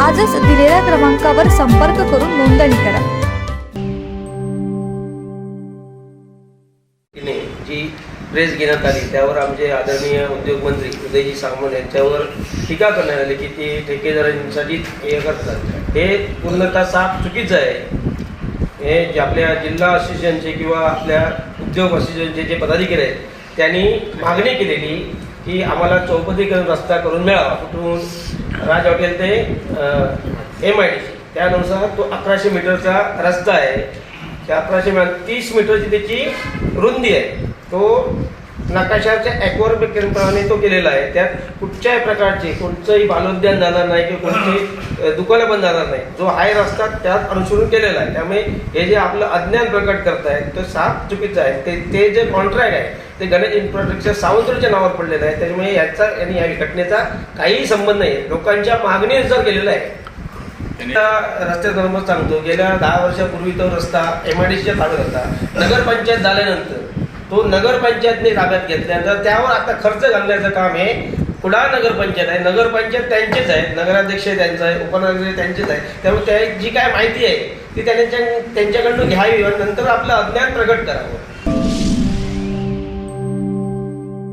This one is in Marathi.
आजच दिलेल्या क्रमांकावर संपर्क करून नोंदणी करा. जी प्रेस घेण्यात आली त्यावर आमचे आदरणीय उद्योगमंत्री उदयजी सामंत यांच्यावर टीका करण्यात आली की ते ठेकेदारांसाठी हे करतात. हे पूर्णतः साफ चुकीचं आहे. हे जे आपल्या जिल्हा असोसिएशनचे किंवा आपल्या उद्योग असोसिएशनचे जे पदाधिकारी आहेत त्यांनी मागणी केलेली की आम्हाला चौपदीकरण रस्ता करून मिळावा. कुठून राज हॉटेल ते एम आय डी त्यानुसार तो अकराशे मीटरचा रस्ता आहे. त्या अकराशे तीस मीटरची त्याची रुंदी आहे. तो नकाशाच्या ॲक्वरप्रमाणे तो केलेला आहे. त्यात कुठच्याही प्रकारचे कोणतंही बालोद्यान जाणार नाही किंवा कोणते अ, दुकानं पण जाणार नाही. जो आहे रस्ता त्यात अनुसरून केलेला आहे. त्यामुळे हे जे आपलं अज्ञान प्रकट करतायत तो साफ चुकीचं आहे. ते ते जे कॉन्ट्रॅक्ट आहे ते गणेश इन्फ्रास्ट्रक्चर सावंतच्या नावावर पडलेलं आहे. त्याच्यामुळे याचा आणि या घटनेचा काहीही संबंध नाही. लोकांच्या मागणीनुसार केलेला आहे त्या रस्त्याचा नंबर सांगतो. गेल्या दहा वर्षापूर्वी तो रस्ता एम आय डी सीच्या ताब्यात होता. नगरपंचायत झाल्यानंतर तो नगरपंचायतने ताब्यात घेतल्यानंतर त्यावर आता खर्च घालण्याचं काम हे कुडाळ नगरपंचायत आहे. नगरपंचायत त्यांचेच आहे. नगराध्यक्ष त्यांचा आहे. उपनगराध्यक्ष त्यांचेच आहे. त्यामुळे त्या जी काय माहिती आहे ती त्यांच्या त्यांच्याकडनं घ्यावी आणि नंतर आपलं अज्ञान प्रकट करावं.